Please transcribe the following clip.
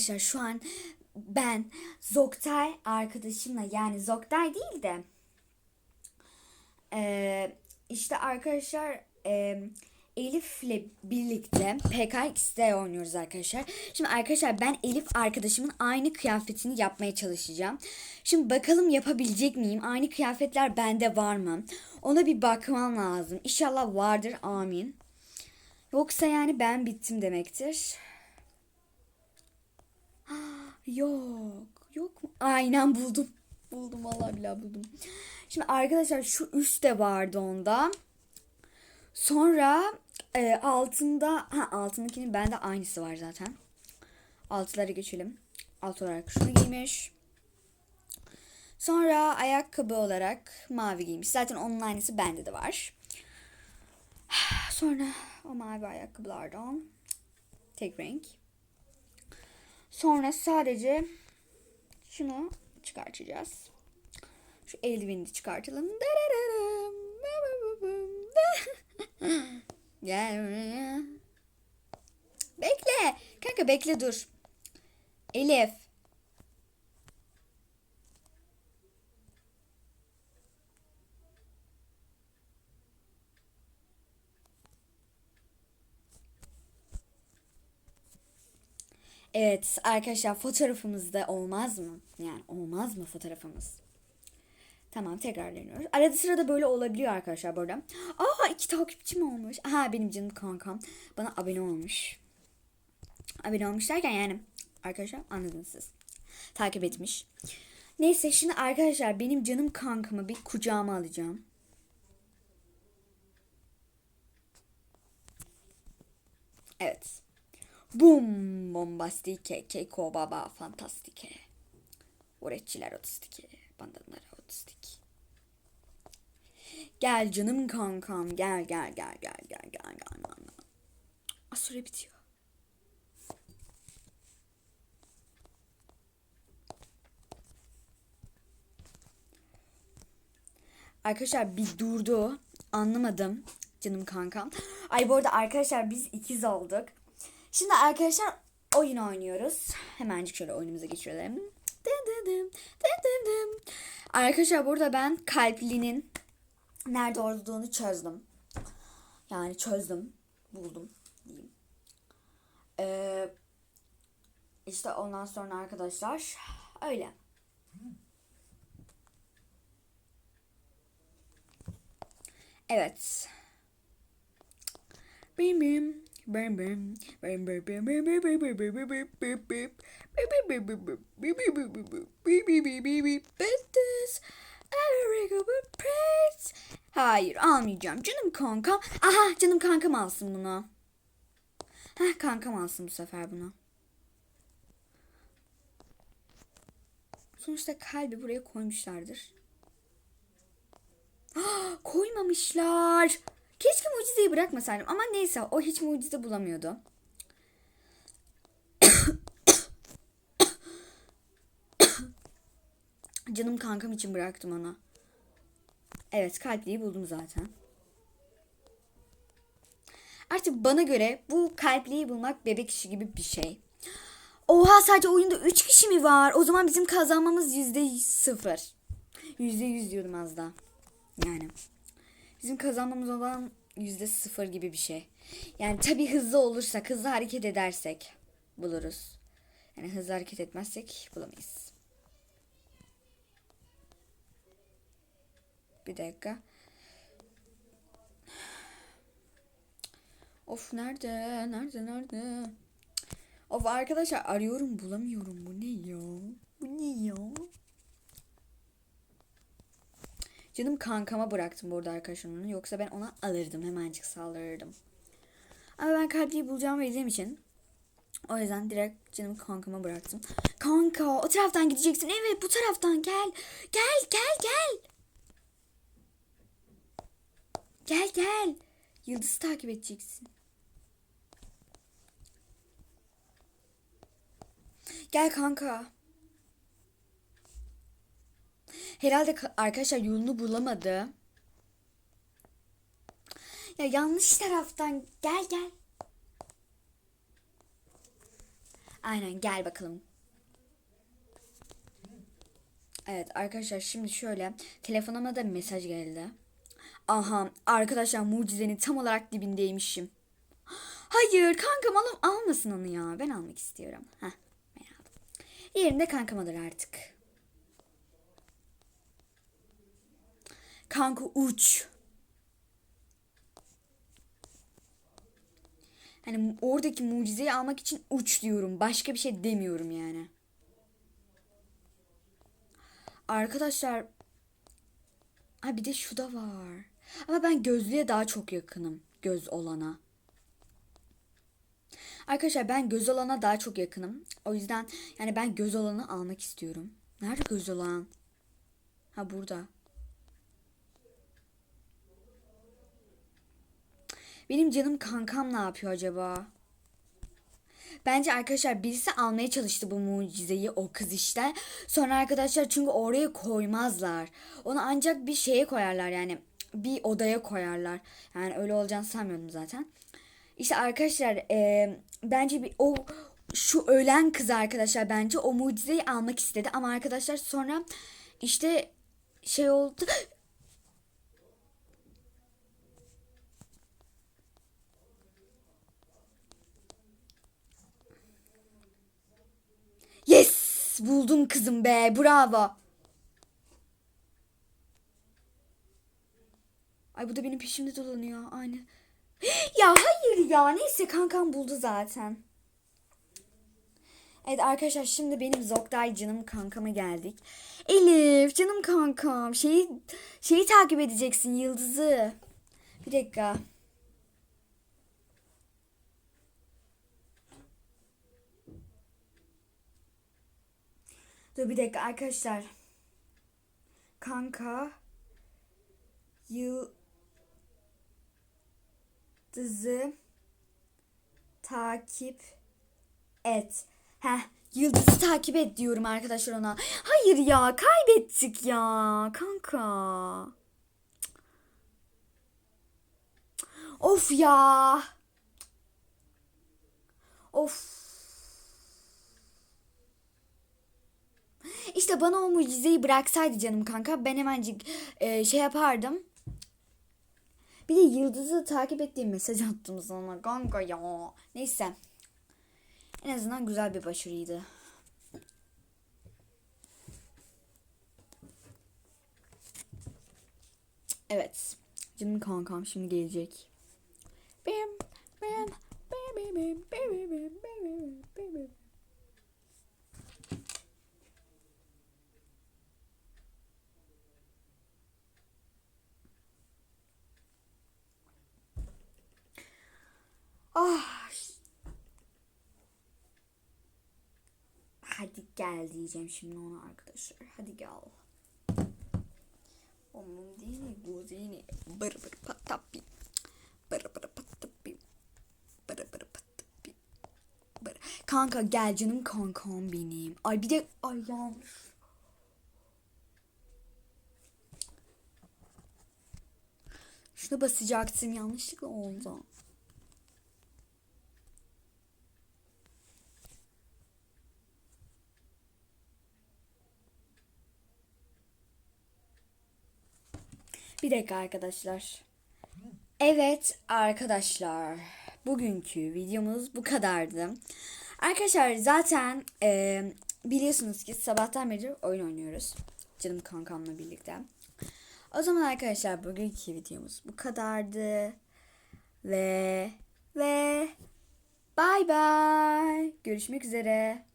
Arkadaşlar şu an ben Zoktay arkadaşımla yani Zoktay değil de eee, işte arkadaşlar eee, Elif'le birlikte PKX'de oynuyoruz arkadaşlar. Şimdi arkadaşlar ben Elif arkadaşımın aynı kıyafetini yapmaya çalışacağım. Şimdi bakalım yapabilecek miyim? Aynı kıyafetler bende var mı? Ona bir bakmam lazım. İnşallah vardır. Amin. Yoksa yani ben bittim demektir. Yok. Yok mu? Aynen buldum. Buldum vallahi billahi buldum. Şimdi arkadaşlar şu üst de vardı onda. Sonra e, altında ha altındakinin bende aynısı var zaten. Altılara geçelim. Alt olarak şunu giymiş. Sonra ayakkabı olarak mavi giymiş. Zaten onun aynısı bende de var. Sonra o mavi ayakkabılardan tek renk. Sonra sadece şunu çıkartacağız. Şu eldiveni de çıkartalım. Bekle. Kanka bekle dur. Elif. Evet arkadaşlar fotoğrafımız da olmaz mı? Yani olmaz mı fotoğrafımız? Tamam tekrar deniyoruz. Arada sırada böyle olabiliyor arkadaşlar burada. Aa iki takipçim olmuş. Aha benim canım kankam. Bana abone olmuş. Abone olmuş derken yani arkadaşlar anladınız siz. Takip etmiş. Neyse şimdi arkadaşlar benim canım kankamı bir kucağıma alacağım. Evet. Bum bombastike keko baba fantastike. Uğraşçılar otistike. Bandanlar otistik. Gel canım kankam gel gel gel gel gel gel gel gel. gel. Süre bitiyor. Arkadaşlar bir durdu. Anlamadım canım kankam. Ay bu arada arkadaşlar biz ikiz olduk. Şimdi arkadaşlar oyun oynuyoruz. Hemencik şöyle oyunumuza geçirelim. Arkadaşlar burada ben kalplinin nerede olduğunu çözdüm. Yani çözdüm. Buldum diyeyim. Ee, işte ondan sonra arkadaşlar öyle. Evet. Bim bim. Bim bim. Bim bim bim bim bim bim bim bim bim bim bim. Hayır almayacağım. Canım kankam. Aha canım kankam alsın bunu. Heh kankam alsın bu sefer bunu. Sonuçta kalbi buraya koymuşlardır. Ah, koymamışlar. Keşke mucizeyi bırakmasaydım ama neyse o hiç mucize bulamıyordu. Canım kankam için bıraktım ona. Evet kalpliyi buldum zaten. Artık bana göre bu kalpliyi bulmak bebek işi gibi bir şey. Oha sadece oyunda 3 kişi mi var? O zaman bizim kazanmamız yüzde sıfır. Yüzde yüz diyordum az daha. Yani. Bizim kazanmamız olan yüzde sıfır gibi bir şey. Yani tabii hızlı olursak, hızlı hareket edersek buluruz. Yani hızlı hareket etmezsek bulamayız. Bir dakika. Of nerede? Nerede? Nerede? Of arkadaşlar arıyorum bulamıyorum. Bu ne ya? Bu ne ya? Canım kankama bıraktım burada arkadaşlar onu. Yoksa ben ona alırdım. Hemencik saldırırdım. Ama ben kalpliyi bulacağımı bildiğim için o yüzden direkt canım kankama bıraktım. Kanka o taraftan gideceksin. Evet bu taraftan gel. Gel gel gel. Gel gel. Yıldızı takip edeceksin. Gel kanka. Herhalde ka- arkadaşlar yolunu bulamadı. Ya yanlış taraftan gel gel. Aynen gel bakalım. Evet arkadaşlar şimdi şöyle telefonuma da mesaj geldi. Aha arkadaşlar mucizenin tam olarak dibindeymişim. Hayır kankam al almasın onu ya. Ben almak istiyorum. Heh ben aldım. Yerinde kankam alır artık. Kanka uç. Hani oradaki mucizeyi almak için uç diyorum. Başka bir şey demiyorum yani. Arkadaşlar Ha bir de şu da var. Ama ben gözlüğe daha çok yakınım. Göz olana. Arkadaşlar ben göz olana daha çok yakınım. O yüzden yani ben göz olanı almak istiyorum. Nerede göz olan? Ha burada. Benim canım kankam ne yapıyor acaba? Bence arkadaşlar birisi almaya çalıştı bu mucizeyi o kız işte. Sonra arkadaşlar çünkü oraya koymazlar. Onu ancak bir şeye koyarlar yani bir odaya koyarlar. Yani öyle olacağını sanmıyordum zaten. İşte arkadaşlar e, bence bir o şu ölen kız arkadaşlar bence o mucizeyi almak istedi ama arkadaşlar sonra işte şey oldu. Yes! Buldum kızım be. Bravo. Ay bu da benim peşimde dolanıyor. Aynı. Ya hayır ya. Neyse kankam buldu zaten. Evet arkadaşlar şimdi benim Zoktay canım kankama geldik. Elif canım kankam. Şeyi, şeyi takip edeceksin Yıldız'ı. Bir dakika. Dur bir dakika arkadaşlar. Kanka. Yıldız'ı takip et. Heh, Yıldız'ı takip et diyorum arkadaşlar ona. Hayır ya kaybettik ya kanka. Of ya. Of. İşte bana o mucizeyi bıraksaydı canım kanka ben hemencik e, şey yapardım. Bir de Yıldız'ı takip ettiğim mesaj attım sana kanka ya. Neyse. En azından güzel bir başarıydı. Evet. Canım kankam şimdi gelecek. Gel diyeceğim şimdi ona arkadaşlar. Hadi gel. Onun dini guzini bır bır patapi. Bır bır patapi. Bır bır patapi. Bır. Kanka gel canım kankam benim. Ay bir de ay yanlış. Şuna basacaktım yanlışlıkla oldu. Bir dakika arkadaşlar. Evet arkadaşlar. Bugünkü videomuz bu kadardı. Arkadaşlar zaten e, biliyorsunuz ki sabahtan beri oyun oynuyoruz. Canım kankamla birlikte. O zaman arkadaşlar bugünkü videomuz bu kadardı. Ve ve bye bye. Görüşmek üzere.